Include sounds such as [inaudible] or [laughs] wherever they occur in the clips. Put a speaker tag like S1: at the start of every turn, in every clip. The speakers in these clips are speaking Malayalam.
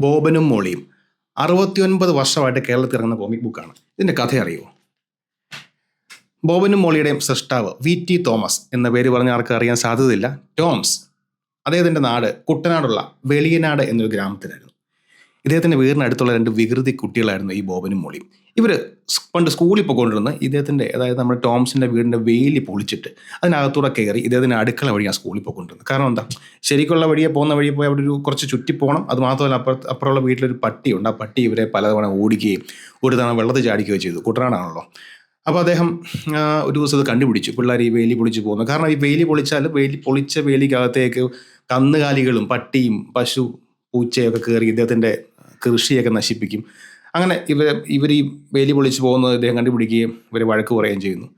S1: ബോബനും മോളിയും. അറുപത്തിയൊൻപത് വർഷമായിട്ട് കേരളത്തിൽ ഇറങ്ങുന്ന കോമിക് ബുക്കാണ് ഇതിന്റെ കഥ അറിയുമോ ബോബനും മോളിയുടെയും സൃഷ്ടാവ് വി ടി തോമസ് എന്ന പേര് പറഞ്ഞ ആർക്ക് അറിയാൻ സാധ്യതയില്ല. ടോംസ്. അദ്ദേഹത്തിന്റെ നാട് കുട്ടനാടുള്ള വെളിയനാട് എന്നൊരു ഗ്രാമത്തിലായിരുന്നു. ഇദ്ദേഹത്തിന്റെ വീടിനടുത്തുള്ള രണ്ട് വികൃതി കുട്ടികളായിരുന്നു ഈ ബോബനും മോളിയും. ഇവർ പണ്ട് സ്കൂളിൽ പോയിക്കൊണ്ടിരുന്ന ഇദ്ദേഹത്തിന്റെ അതായത് നമ്മുടെ ടോംസിന്റെ വീടിന്റെ വേലി പൊളിച്ചിട്ട് അതിനകത്തൂടെ കയറി ഇദ്ദേഹത്തിന്റെ അടുക്കള വഴിയാണ് സ്കൂളിൽ പോയിക്കൊണ്ടിരുന്നത്. കാരണം എന്താ? ശരിക്കുള്ള വഴിയെ പോകുന്ന വഴിയെ പോയി അവിടെ ഒരു കുറച്ച് ചുറ്റി പോകണം. അത് മാത്രമല്ല അപ്പുറത്ത് അപ്പുറമുള്ള വീട്ടിലൊരു പട്ടിയുണ്ട് ആ പട്ടി ഇവരെ പലതവണ ഓടിക്കുകയും ഒരു തവണ വെള്ളത്തിൽ ചാടിക്കുകയോ ചെയ്തു. കുട്ടനാടാണല്ലോ. അപ്പോൾ അദ്ദേഹം ഒരു ദിവസം അത് കണ്ടുപിടിച്ചു. പിള്ളേർ ഈ വേലി പൊളിച്ച് പോകുന്നു. കാരണം ഈ വേലി പൊളിച്ചാൽ വേലി പൊളിച്ച വേലിക്കകത്തേക്ക് കന്നുകാലികളും പട്ടിയും പശു പൂച്ചയൊക്കെ കയറി ഇദ്ദേഹത്തിന്റെ കൃഷിയൊക്കെ നശിപ്പിക്കും. അങ്ങനെ ഇവർ ഇവർ ഈ വേലി പൊളിച്ച് പോകുന്നത് ഇദ്ദേഹം കണ്ടുപിടിക്കുകയും ഇവരെ വഴക്ക് പറയുകയും ചെയ്യുന്നു.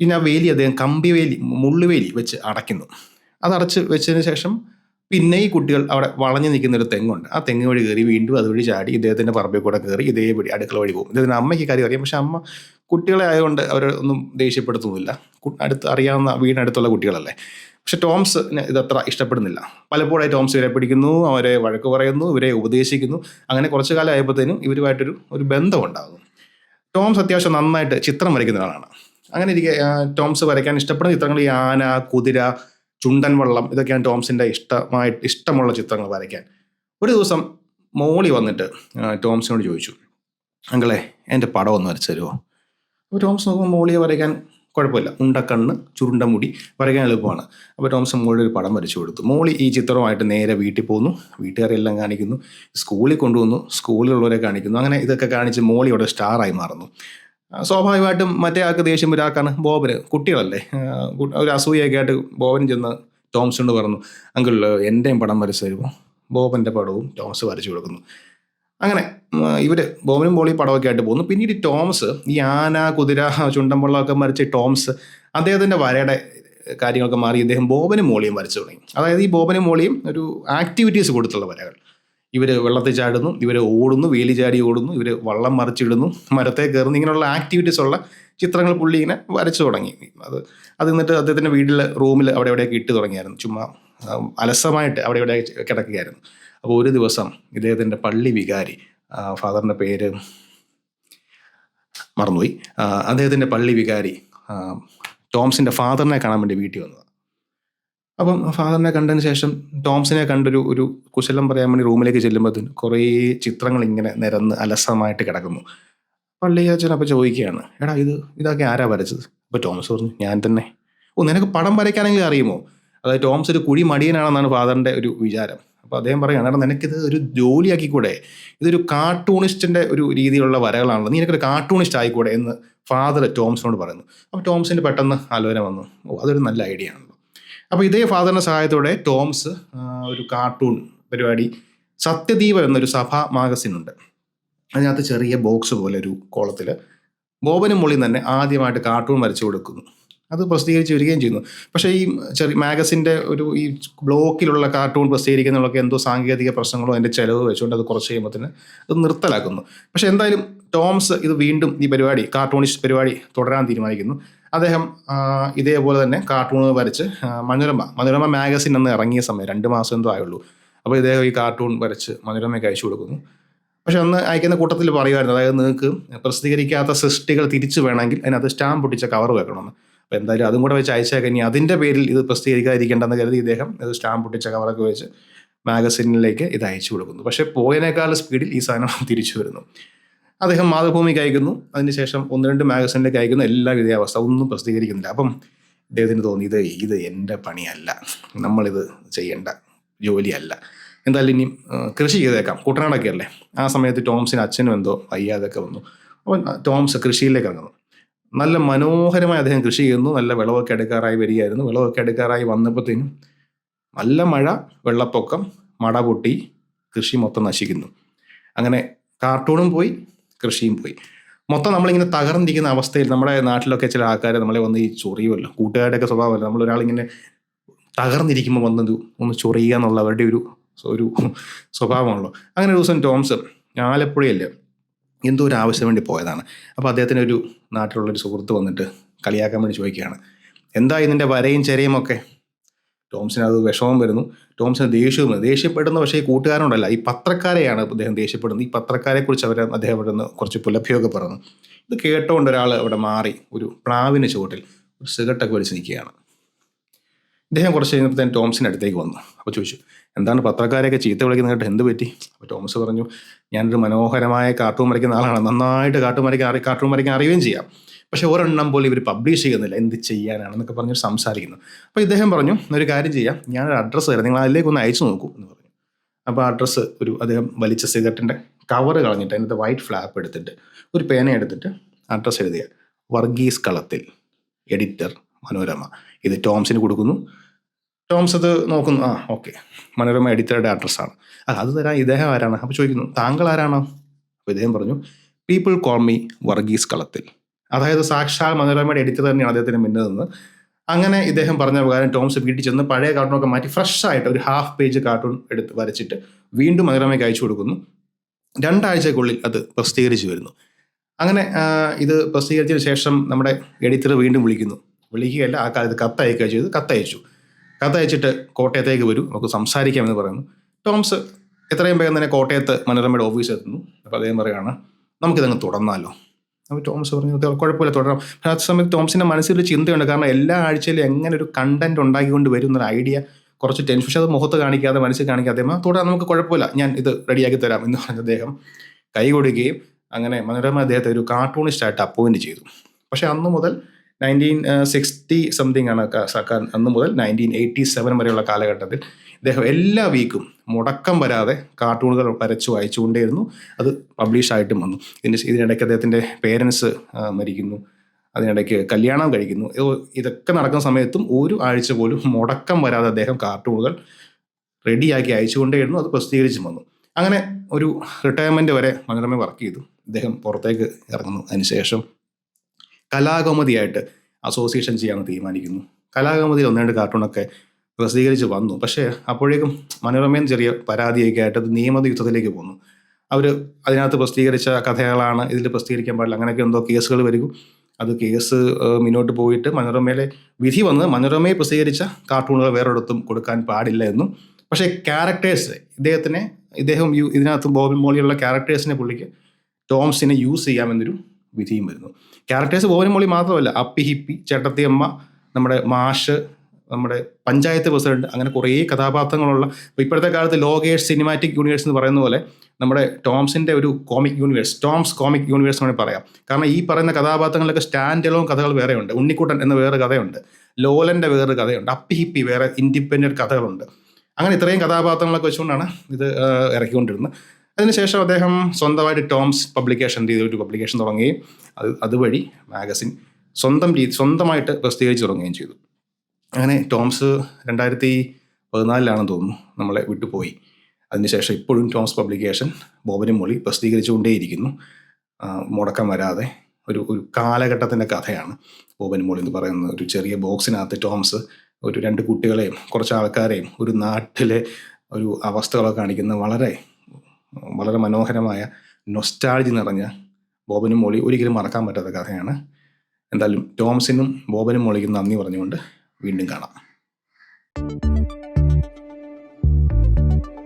S1: പിന്നെ ആ വേലി അദ്ദേഹം കമ്പി വേലി മുള്ളുവേലി വെച്ച് അടയ്ക്കുന്നു. അത് വെച്ചതിന് ശേഷം പിന്നെ ഈ കുട്ടികൾ അവിടെ വളഞ്ഞു നിൽക്കുന്ന ഒരു തെങ്ങുണ്ട്. ആ തെങ്ങ് വഴി കയറി വീണ്ടും അതുവഴി ചാടി ഇദ്ദേഹത്തിന്റെ പറമ്പിൽ കൂടെ കയറി ഇതേ വഴി അടുക്കള വഴി പോകും. ഇദ്ദേഹത്തിന് അമ്മയ്ക്ക് കാര്യം അറിയാം. പക്ഷെ അമ്മ കുട്ടികളെ ആയതുകൊണ്ട് അവർ ഒന്നും ദേഷ്യപ്പെടുത്തുന്നില്ല. അടുത്ത് അറിയാവുന്ന വീടിനടുത്തുള്ള കുട്ടികളല്ലേ. പക്ഷെ ടോംസ് ഇതത്ര ഇഷ്ടപ്പെടുന്നില്ല. പലപ്പോഴായി ടോംസ് ഇവരെ പിടിക്കുന്നു അവരെ വഴക്ക് പറയുന്നു ഇവരെ ഉപദേശിക്കുന്നു. അങ്ങനെ കുറച്ചു കാലം ആയപ്പോഴത്തേനും ഇവരുമായിട്ടൊരു ഒരു ബന്ധമുണ്ടാകും ടോംസ് അത്യാവശ്യം നന്നായിട്ട് ചിത്രം വരയ്ക്കുന്ന ഒരാളാണ് അങ്ങനെ ഇരിക്കെ ടോംസ് വരയ്ക്കാൻ ഇഷ്ടപ്പെടുന്ന ചിത്രങ്ങൾ ഈ ആന കുതിര ചുണ്ടൻ വള്ളം ഇതൊക്കെയാണ് ടോംസിന്റെ ഇഷ്ടമായിട്ട് ഇഷ്ടമുള്ള ചിത്രങ്ങൾ വരയ്ക്കാൻ. ഒരു ദിവസം മോളി വന്നിട്ട് ടോംസിനോട് ചോദിച്ചു അങ്കളെ എന്റെ പടം ഒന്ന് വരച്ചു തരുമോ അപ്പോൾ ടോംസ് നോക്കുമ്പോൾ മോളിയെ വരയ്ക്കാൻ കുഴപ്പമില്ല. ഉണ്ടക്കണ്ണ് ചുരുണ്ട മുടി വരയ്ക്കാൻ എളുപ്പമാണ്. അപ്പോൾ ടോംസൺ മോളിൽ ഒരു പടം വരച്ചു കൊടുത്തു. മോളി ഈ ചിത്രമായിട്ട് നേരെ വീട്ടിൽ പോകുന്നു വീട്ടുകാരെല്ലാം കാണിക്കുന്നു. സ്കൂളിൽ കൊണ്ടുവന്നു. സ്കൂളിലുള്ളവരെ കാണിക്കുന്നു. അങ്ങനെ ഇതൊക്കെ കാണിച്ച് മോളി അവിടെ സ്റ്റാറായി മാറുന്നു. സ്വാഭാവികമായിട്ടും മറ്റേ ആൾക്ക് ദേഷ്യം ഒരാൾക്കാണ് ബോബന്. കുട്ടികളല്ലേ. ഒരു അസൂയൊക്കെ ആയിട്ട് ബോബൻ ചെന്ന് ടോംസിനോട് പറഞ്ഞു അങ്കിൾ എന്റെയും പടം വരച്ചു തരുമോ? ബോബന്റെ പടവും ടോംസ് വരച്ചു കൊടുക്കുന്നു. അങ്ങനെ ഇവർ ബോബനും ബോളി പടമൊക്കെ ആയിട്ട് പോകുന്നു. പിന്നീട് ടോംസ് ഈ ആന കുതിര ചുണ്ടമ്പള്ളമൊക്കെ മരിച്ച ടോംസ് അദ്ദേഹത്തിന്റെ വരയുടെ കാര്യങ്ങളൊക്കെ മാറി ഇദ്ദേഹം ബോബനും മോളിയും വരച്ചു തുടങ്ങി. അതായത് ഈ ബോബനും മോളിയും ഒരു ആക്ടിവിറ്റീസ് കൊടുത്തുള്ള വരകൾ. ഇവർ വെള്ളത്തിൽ ചാടുന്നു ഇവർ ഓടുന്നു വേലി ചാടി ഓടുന്നു ഇവർ വള്ളം മറിച്ചിടുന്നു മരത്തെ കയറുന്നു ഇങ്ങനെയുള്ള ആക്ടിവിറ്റീസ് ഉള്ള ചിത്രങ്ങൾ പുള്ളി ഇങ്ങനെ വരച്ചു തുടങ്ങി. അത് അത് എന്നിട്ട് അദ്ദേഹത്തിന്റെ വീട്ടിൽ റൂമിൽ അവിടെ എവിടെയൊക്കെ ഇട്ട് തുടങ്ങിയായിരുന്നു. ചുമ്മാ അലസമായിട്ട് അവിടെ ഇവിടെ കിടക്കുകയായിരുന്നു. അപ്പോൾ ഒരു ദിവസം ഇദ്ദേഹത്തിന്റെ പള്ളി വികാരി ഫാദറിന്റെ പേര് മറന്നുപോയി. അദ്ദേഹത്തിന്റെ പള്ളി വികാരി ടോംസിന്റെ ഫാദറിനെ കാണാൻ വേണ്ടി വീട്ടിൽ വന്നത്. അപ്പം ഫാദറിനെ കണ്ടതിന് ശേഷം ടോംസിനെ കണ്ടൊരു ഒരു കുശലം പറയാൻ വേണ്ടി റൂമിലേക്ക് ചെല്ലുമ്പോഴത്തേന് കുറേ ചിത്രങ്ങൾ ഇങ്ങനെ നിരന്ന് അലസമായിട്ട് കിടക്കുന്നു. പള്ളി അച്ഛൻ അപ്പോൾ ചോദിക്കുകയാണ് എടാ ഇത് ഇതൊക്കെ ആരാ വരച്ചത്? അപ്പോൾ ടോംസ് പറഞ്ഞു ഞാൻ തന്നെ. ഓ നിനക്ക് പടം വരയ്ക്കാനെങ്കിലും അറിയുമോ? അതായത് ടോംസ് ഒരു കുഴി മടിയനാണെന്നാണ് ഫാദറിന്റെ ഒരു വിചാരം. അപ്പോൾ അദ്ദേഹം പറയുകയാണ് എടാ നിനക്കിത് ഒരു ജോലിയാക്കിക്കൂടെ? ഇതൊരു കാർട്ടൂണിസ്റ്റിന്റെ ഒരു രീതിയിലുള്ള വരകളാണല്ലോ. നീ എനിക്കൊരു കാർട്ടൂണിസ്റ്റ് ആയിക്കൂടെ? എന്ന് ഫാദർ ടോംസിനോട് പറയുന്നു. അപ്പോൾ ടോംസിന് പെട്ടെന്ന് ആലോചന വന്നു. ഓ അതൊരു നല്ല ഐഡിയ ആണല്ലോ. അപ്പോൾ ഇതേ ഫാദറിന്റെ സഹായത്തോടെ ടോംസ് ഒരു കാർട്ടൂൺ പരിപാടി സത്യദീപ എന്നൊരു സഭാ മാഗസിൻ ഉണ്ട് അതിനകത്ത് ചെറിയ ബോക്സ് പോലെ ഒരു കോളത്തിൽ ബോബനും മുള്ളിയും തന്നെ ആദ്യമായിട്ട് കാർട്ടൂൺ വരച്ചു കൊടുക്കുന്നു. അത് പ്രസിദ്ധീകരിച്ച് വരികയും ചെയ്യുന്നു. പക്ഷേ ഈ ചെറിയ മാഗസിന്റെ ഒരു ഈ ബ്ലോക്കിലുള്ള കാർട്ടൂൺ പ്രസിദ്ധീകരിക്കുന്നതൊക്കെ എന്തോ സാങ്കേതിക പ്രശ്നങ്ങളോ അതിന്റെ ചിലവ് വെച്ചുകൊണ്ട് അത് കുറച്ച് കഴിയുമ്പോൾ അത് നിർത്തലാക്കുന്നു. പക്ഷേ എന്തായാലും ടോംസ് ഇത് വീണ്ടും ഈ പരിപാടി കാർട്ടൂണിസ്റ്റ് പരിപാടി തുടരാൻ തീരുമാനിക്കുന്നു. അദ്ദേഹം ഇതേപോലെ തന്നെ കാർട്ടൂൺ വരച്ച് മനോരമ മനോരമ മാഗസിൻ അന്ന് ഇറങ്ങിയ സമയം രണ്ട് മാസം എന്തോ ആയുള്ളൂ. അപ്പോൾ ഇദ്ദേഹം ഈ കാർട്ടൂൺ വരച്ച് മനോരമയ്ക്ക് അയച്ചു കൊടുക്കുന്നു. പക്ഷെ അന്ന് അയക്കുന്ന കൂട്ടത്തിൽ പറയുമായിരുന്നു അതായത് നിങ്ങൾക്ക് പ്രസിദ്ധീകരിക്കാത്ത സൃഷ്ടികൾ തിരിച്ചു വേണമെങ്കിൽ അതിനകത്ത് സ്റ്റാമ്പ് പൊട്ടിച്ച കവർ വെക്കണമെന്ന്. അപ്പോൾ എന്തായാലും അതും കൂടെ വെച്ച് അയച്ചേക്കാം. ഇനി അതിന്റെ പേരിൽ ഇത് പ്രസിദ്ധീകരിക്കാതിരിക്കേണ്ടെന്ന് കരുതി ഇദ്ദേഹം ഇത് സ്റ്റാമ്പ് പൊട്ടിച്ച കവറൊക്കെ വെച്ച് മാഗസിനിലേക്ക് ഇത് അയച്ചു കൊടുക്കുന്നു. പക്ഷേ പോയതിനേക്കാൾ സ്പീഡിൽ ഈ സാധനം [laughs] തിരിച്ചു വരുന്നു. അദ്ദേഹം മാതൃഭൂമിക്ക് അയക്കുന്നു. അതിനുശേഷം ഒന്ന് രണ്ട് മാഗസിനിലേക്ക് അയക്കുന്ന എല്ലാ ഇതേ അവസ്ഥ ഒന്നും പ്രസിദ്ധീകരിക്കുന്നില്ല. അപ്പം ഇദ്ദേഹത്തിന് തോന്നി ഇത് ഇത് എന്റെ പണിയല്ല. നമ്മളിത് ചെയ്യേണ്ട ജോലിയല്ല. എന്തായാലും ഇനി കൃഷി ചെയ്തേക്കാം. കുട്ടനാടൊക്കെ അല്ലേ ആ സമയത്ത് ടോംസിന് അച്ഛനും എന്തോ വയ്യാതൊക്കെ വന്നു. അപ്പം ടോംസ് കൃഷിയിലേക്ക് ഇറങ്ങുന്നു. നല്ല മനോഹരമായി അദ്ദേഹം കൃഷി ചെയ്യുന്നു. നല്ല വിളവൊക്കെ എടുക്കാറായി വരികയായിരുന്നു. വിളവൊക്കെ എടുക്കാറായി വന്നപ്പോഴത്തേനും നല്ല മഴ വെള്ളപ്പൊക്കം മട പൊട്ടി കൃഷി മൊത്തം നശിക്കുന്നു. അങ്ങനെ കാർട്ടൂണും പോയി കൃഷിയും പോയി. മൊത്തം നമ്മളിങ്ങനെ തകർന്നിരിക്കുന്ന അവസ്ഥയിൽ നമ്മുടെ നാട്ടിലൊക്കെ ചില ആൾക്കാർ നമ്മളെ വന്ന് ഈ ചൊറിയുമല്ലോ. കൂട്ടുകാരുടെയൊക്കെ സ്വഭാവമല്ല. നമ്മൾ ഒരാളിങ്ങനെ തകർന്നിരിക്കുമ്പോൾ വന്നത് ഒന്ന് ചൊറിയുക എന്നുള്ള അവരുടെ ഒരു ഒരു സ്വഭാവമാണല്ലോ. അങ്ങനെ ഒരു ദിവസം ടോംസ് ആലപ്പുഴയല്ലേ എന്തോ ഒരു ആവശ്യം വേണ്ടി പോയതാണ്. അപ്പോൾ അദ്ദേഹത്തിന് ഒരു നാട്ടിലുള്ള ഒരു സുഹൃത്ത് വന്നിട്ട് കളിയാക്കാൻ വേണ്ടി ചോദിക്കുകയാണ്. എന്താ ഇതിന്റെ വരയും ചരയും ഒക്കെ? ടോംസിന് അത് വിഷമം വരുന്നു. ടോംസിന് ദേഷ്യവും വരുന്നു. ദേഷ്യപ്പെടുന്ന പക്ഷേ ഈ കൂട്ടുകാരനോടല്ല ഈ പത്രക്കാരെയാണ് അദ്ദേഹം ദേഷ്യപ്പെടുന്നത്. ഈ പത്രക്കാരെക്കുറിച്ച് അവർ അദ്ദേഹം അവിടെ നിന്ന് കുറച്ച് പുലഭ്യമൊക്കെ പറഞ്ഞു. ഇത് കേട്ടുകൊണ്ട് ഒരാൾ അവിടെ മാറി ഒരു പ്ലാവിന് ചുവട്ടിൽ ഒരു സിഗട്ടൊക്കെ വലിച്ച് നിൽക്കുകയാണ്. ഇദ്ദേഹം കുറച്ച് കഴിഞ്ഞപ്പോൾ ടോംസിന്റെ അടുത്തേക്ക് വന്നു. അപ്പോൾ ചോദിച്ചു എന്താണ് പത്രക്കാരെയൊക്കെ ചീത്ത വിളിക്കുന്ന കേട്ട്? എന്ത് പറ്റി? അപ്പോൾ ടോംസ് പറഞ്ഞു ഞാനൊരു മനോഹരമായ കാർട്ടൂൺ വരയ്ക്കുന്ന ആളാണ്. നന്നായിട്ട് കാർട്ടൂൺ വരയ്ക്കാൻ അറി കാർട്ടൂൺ വരയ്ക്കാൻ അറിയുകയും ചെയ്യാം. പക്ഷെ ഒരെണ്ണം പോലും ഇവർ പബ്ലിഷ് ചെയ്യുന്നില്ല. എന്ത് ചെയ്യാനാണെന്നൊക്കെ പറഞ്ഞ് സംസാരിക്കുന്നു. അപ്പോൾ ഇദ്ദേഹം പറഞ്ഞു ഒരു കാര്യം ചെയ്യാം. ഞാനൊരു അഡ്രസ്സ് തരാം. നിങ്ങൾ അതിലേക്ക് ഒന്ന് അയച്ചു നോക്കൂ. എന്ന് പറഞ്ഞു. അപ്പോൾ അഡ്രസ്സ് ഒരു അദ്ദേഹം വലിച്ച സിഗരറ്റിന്റെ കവർ കളഞ്ഞിട്ട് അതിനകത്ത് വൈറ്റ് ഫ്ലാപ്പ് എടുത്തിട്ട് ഒരു പേന എടുത്തിട്ട് അഡ്രസ്സ് എഴുതിയ വർഗീസ് കളത്തിൽ എഡിറ്റർ മനോരമ. ഇത് ടോംസിന് കൊടുക്കുന്നു. ടോംസ് അത് നോക്കുന്നു. ആ ഓക്കെ. മനോരമ എഡിറ്ററുടെ അഡ്രസ്സാണ് അല്ല അത് തരാം. ഇദ്ദേഹം ആരാണ്? അപ്പോൾ ചോദിക്കുന്നു താങ്കൾ ആരാണ്? അപ്പോൾ ഇദ്ദേഹം പറഞ്ഞു പീപ്പിൾ കോൾ മീ വർഗീസ് കളത്തിൽ. അതായത് സാക്ഷാൽ മനോരമയുടെ എഡിറ്റർ തന്നെയാണ് അദ്ദേഹത്തിന് മുന്നിൽ നിന്ന്. അങ്ങനെ ഇദ്ദേഹം പറഞ്ഞ പ്രകാരം ടോംസ് വീട്ടിൽ ചെന്ന് പഴയ കാർട്ടൂണൊക്കെ മാറ്റി ഫ്രഷ് ആയിട്ട് ഒരു ഹാഫ് പേജ് കാർട്ടൂൺ എടുത്ത് വരച്ചിട്ട് വീണ്ടും മനോരമയ്ക്ക് അയച്ചു കൊടുക്കുന്നു. രണ്ടാഴ്ചക്കുള്ളിൽ അത് പ്രസിദ്ധീകരിച്ചു വരുന്നു. അങ്ങനെ ഇത് പ്രസിദ്ധീകരിച്ചതിന് ശേഷം നമ്മുടെ എഡിറ്റർ വീണ്ടും വിളിക്കുന്നു. വിളിക്കുകയല്ല. ആ കാലത്ത് കത്തയക്കുക ചെയ്തു. കത്തയച്ചു. കത്തയച്ചിട്ട് കോട്ടയത്തേക്ക് വരൂ. നമുക്ക് സംസാരിക്കാമെന്ന് പറയുന്നു. ടോംസ് എത്രയും വേഗം തന്നെ കോട്ടയത്ത് മനോരമയുടെ ഓഫീസിൽ എത്തുന്നു. അപ്പോൾ അദ്ദേഹം പറയുകയാണ് നമുക്കിതങ്ങ് തുടർന്നാലോ അപ്പോൾ ടോംസ് പറഞ്ഞു "ഇത് കുഴപ്പമില്ല തുടരാം. ആ സമയത്ത് ടോംസിന്റെ മനസ്സിലൊരു ചിന്തയുണ്ട്. കാരണം എല്ലാ ആഴ്ചയിലും എങ്ങനെ ഒരു കണ്ടന്റ് ഉണ്ടാക്കിക്കൊണ്ട് വരും എന്നൊരു ഐഡിയ കുറച്ച് ടെൻഷൻ അത് മുഖത്ത് കാണിക്കാതെ മനസ്സിൽ കാണിക്കാതെ അദ്ദേഹം തുടരാം നമുക്ക് കുഴപ്പമില്ല. ഞാൻ ഇത് റെഡിയാക്കി തരാം എന്ന് പറഞ്ഞ് അദ്ദേഹം കൈ കൊടുക്കുകയും അങ്ങനെ മനോരമ അദ്ദേഹത്തെ ഒരു കാർട്ടൂണിസ്റ്റായിട്ട് അപ്പോയിന്റ് ചെയ്തു. പക്ഷേ അന്ന് മുതൽ നയന്റീൻ സിക്സ്റ്റി സംതിങ് ആണ് സർക്കാർ അന്ന് മുതൽ നയന്റീൻ എയ്റ്റി സെവൻ വരെയുള്ള കാലഘട്ടത്തിൽ ഇദ്ദേഹം എല്ലാ വീക്കും മുടക്കം വരാതെ കാർട്ടൂണുകൾ വരച്ചു അയച്ചുകൊണ്ടേയിരുന്നു അത് പബ്ലിഷ് ആയിട്ടും വന്നു. ഇതിന് ഇതിനിടയ്ക്ക് അദ്ദേഹത്തിന്റെ പേരൻസ് മരിക്കുന്നു. അതിനിടയ്ക്ക് കല്യാണം കഴിക്കുന്നു. ഇതൊക്കെ നടക്കുന്ന സമയത്തും ഒരു ആഴ്ച പോലും മുടക്കം വരാതെ അദ്ദേഹം കാർട്ടൂണുകൾ റെഡിയാക്കി അയച്ചുകൊണ്ടേയിരുന്നു. അത് പ്രസിദ്ധീകരിച്ചും വന്നു. അങ്ങനെ ഒരു റിട്ടയർമെന്റ് വരെ മനോരമ വർക്ക് ചെയ്തു. അദ്ദേഹം പുറത്തേക്ക് ഇറങ്ങുന്നു. അതിനുശേഷം കലാകൗമുദിയായിട്ട് അസോസിയേഷൻ ചെയ്യാമെന്ന് തീരുമാനിക്കുന്നു. കലാകൗമുദിയിൽ ഒന്ന് രണ്ട് കാർട്ടൂണൊക്കെ പ്രസിദ്ധീകരിച്ച് വന്നു. പക്ഷേ അപ്പോഴേക്കും മനോരമയും ചെറിയ പരാതിയൊക്കെ ആയിട്ട് അത് നിയമയുദ്ധത്തിലേക്ക് പോന്നു. അവർ അതിനകത്ത് പ്രസിദ്ധീകരിച്ച കഥകളാണ് ഇതിൽ പ്രസിദ്ധീകരിക്കാൻ പാടില്ല. അങ്ങനെയൊക്കെ എന്തോ കേസുകൾ വരും അത് കേസ് മുന്നോട്ട് പോയിട്ട് മനോരമയിലെ വിധി വന്ന് മനോരമയെ പ്രസിദ്ധീകരിച്ച കാർട്ടൂണുകൾ വേറൊരിടത്തും കൊടുക്കാൻ പാടില്ല എന്നും. പക്ഷേ ക്യാരക്ടേഴ്സ് ഇദ്ദേഹത്തിനെ ഇദ്ദേഹം ഇതിനകത്ത് ബോബിൻ മോളിയുള്ള ക്യാരക്ടേഴ്സിനെ പുള്ളിക്ക് ടോംസിനെ യൂസ് ചെയ്യാമെന്നൊരു വിധിയും വരുന്നു. ക്യാരക്ടേഴ്സ് ബോബൻ മോളി മാത്രമല്ല അപ്പി ഹിപ്പി ചേട്ടത്തിയമ്മ നമ്മുടെ മാഷ് നമ്മുടെ പഞ്ചായത്ത് പ്രസിഡന്റ് അങ്ങനെ കുറേ കഥാപാത്രങ്ങളുള്ള ഇപ്പോഴത്തെ കാലത്ത് ലോകേഷ് സിനിമാറ്റിക് യൂണിവേഴ്സ് എന്ന് പറയുന്ന പോലെ നമ്മുടെ ടോംസിന്റെ ഒരു comic universe Toms comic universe എന്ന് പറയാം. കാരണം ഈ പറയുന്ന കഥാപാത്രങ്ങളിലൊക്കെ സ്റ്റാൻഡ് എലോൺ കഥകൾ വേറെയുണ്ട്. ഉണ്ണിക്കുട്ടൻ എന്ന വേറെ കഥയുണ്ട്. ലോലന്റെ വേറെ കഥയുണ്ട്. അപ്പി ഹിപ്പി വേറെ ഇൻഡിപെൻഡന്റ് കഥകളുണ്ട്. അങ്ങനെ ഇത്രയും കഥാപാത്രങ്ങളൊക്കെ വെച്ചുകൊണ്ടാണ് ഇത് ഇറക്കിക്കൊണ്ടിരുന്നത്. അതിനുശേഷം അദ്ദേഹം സ്വന്തമായിട്ട് ടോംസ് പബ്ലിക്കേഷൻ രീതി ഒരു പബ്ലിക്കേഷൻ തുടങ്ങുകയും അത് അതുവഴി മാഗസിൻ സ്വന്തം രീതി സ്വന്തമായിട്ട് പ്രസിദ്ധീകരിച്ച് തുടങ്ങുകയും ചെയ്തു. അങ്ങനെ ടോംസ് രണ്ടായിരത്തി പതിനാലിലാണെന്ന് തോന്നുന്നു നമ്മളെ വിട്ടുപോയി. അതിനുശേഷം ഇപ്പോഴും ടോംസ് പബ്ലിക്കേഷൻ ബോബനും മൊളി പ്രസിദ്ധീകരിച്ചുകൊണ്ടേയിരിക്കുന്നു. മുടക്കം വരാതെ ഒരു ഒരു കാലഘട്ടത്തിന്റെ കഥയാണ് ബോബനും മൊളി എന്ന് പറയുന്നത് ഒരു ചെറിയ ബോക്സിനകത്ത് ടോംസ് ഒരു രണ്ട് കുട്ടികളെയും കുറച്ച് ആൾക്കാരെയും ഒരു നാട്ടിലെ ഒരു അവസ്ഥകളൊക്കെ കാണിക്കുന്ന വളരെ വളരെ മനോഹരമായ നൊസ്റ്റാൾജി നിറഞ്ഞ ബോബനും മോളി ഒരിക്കലും മറക്കാൻ പറ്റാത്ത കഥയാണ്. എന്തായാലും ടോംസിനും ബോബനും മോളിക്കും നന്ദി പറഞ്ഞുകൊണ്ട് വീണ്ടും കാണാം.